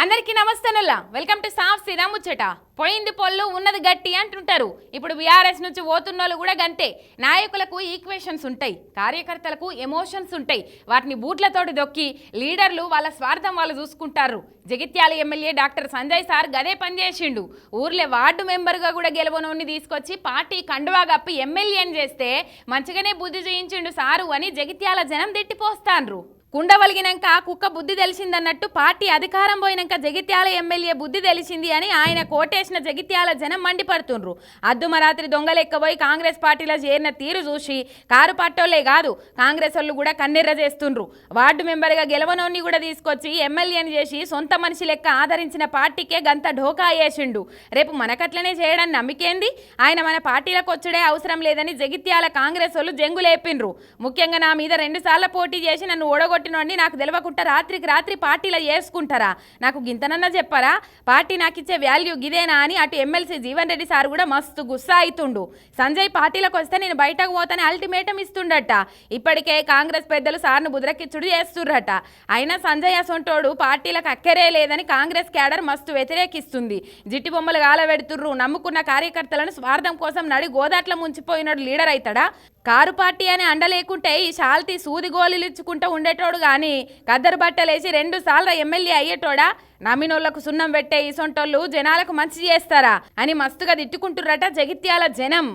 అందరికీ నమస్తేనుల్లా. Welcome to సాఫ్ సీదా ముచ్చట. పోయింది పొల్లు ఉన్నది గట్టి అంటుంటారు. ఇప్పుడు బీఆర్ఎస్ నుంచి పోతున్న వాళ్ళు కూడా గంతే. నాయకులకు ఈక్వేషన్స్ ఉంటాయి కార్యకర్తలకు ఎమోషన్స్ ఉంటాయి. వాటిని బూట్లతోటి దొక్కి లీడర్లు వాళ్ళ స్వార్థం వాళ్ళు చూసుకుంటారు. Jagtial MLA doctor Sanjay sir గదే పనిచేసిండు ఊర్లే వార్డు మెంబర్గా కూడా గెలవనోని తీసుకొచ్చి పార్టీ కండువా కప్పి ఎమ్మెల్యేని చేస్తే మంచిగానే బుద్ధి చేయించిండు సారు అని జగిత్యాల జనం తిట్టిపోస్తాన్రు. కుండ వలిగినాక కుక్క బుద్ధి తెలిసిందన్నట్టు పార్టీ అధికారం పోయినాక జగిత్యాల ఎమ్మెల్యే బుద్ధి తెలిసింది అని ఆయన కోటేసిన జగిత్యాల జనం మండిపడుతుండ్రు. అద్దుమరాత్రి దొంగలెక్కబోయి కాంగ్రెస్ పార్టీలో చేరిన తీరు చూసి కారు పట్టోలే కాదు కాంగ్రెస్ వాళ్ళు కూడా కన్నెర్ర చేస్తుండ్రు. వార్డు మెంబర్గా గెలవనోన్ని కూడా తీసుకొచ్చి ఎమ్మెల్యేని చేసి సొంత మనిషి లెక్క ఆదరించిన పార్టీకే గంత ఢోకా వేసిండు. రేపు మనకట్లనే చేయడం నమ్మికేంది? ఆయన మన పార్టీలకు వచ్చుడే అవసరం లేదని జగిత్యాల కాంగ్రెస్ వాళ్ళు జంగులేపిండ్రు. ముఖ్యంగా నా మీద రెండు సార్లు పోటీ చేసి నన్ను ఓడగొట్టినోడిని నాకు తెలియకుండా రాత్రికి రాత్రి పార్టీలో చేసుకుంటారా నాకు గింతనన్నా చెప్పారా? పార్టీ నాకు ఇచ్చే వాల్యూ గిదేనా అని అటు ఎమ్మెల్సీ జీవన్ రెడ్డి సార్ కూడా మస్తు గుస్సా అవుతుండు సంజయ్ పార్టీలకు వస్తే నేను బయటకు పోతానే అల్టిమేటం ఇస్తుండట. ఇప్పటికే కాంగ్రెస్ పెద్దలు సార్ను బుద్రకిచ్చుడు చేస్తుర్రట. అయినా సంజయ్ అసొంటోడు పార్టీలకు అక్కరే లేదని కాంగ్రెస్ క్యాడర్ మస్తు వ్యతిరేకిస్తుంది. జిట్టి బొమ్మలు గాలబెడుతుర్రు. నమ్ముకున్న కార్యకర్తలను స్వార్థం కోసం నడి గోదాట్ల ముంచిపోయినోడు లీడర్ అవుతాడా కారు పార్టీ అని అండ లేకుంటే ఈ శాల్తీ సూది గోళీలు ఇచ్చుకుంటూ ఉండేటోడు కానీ కద్దరు బట్టలేసి రెండు సార్లు ఎమ్మెల్యే అయ్యేటోడా? నమ్మినోళ్ళకు సున్నం పెట్టే ఈ సొంటోళ్ళు జనాలకు మంచి చేస్తారా? అని మస్తుగా తిట్టుకుంటుర్రట జగిత్యాల జనం.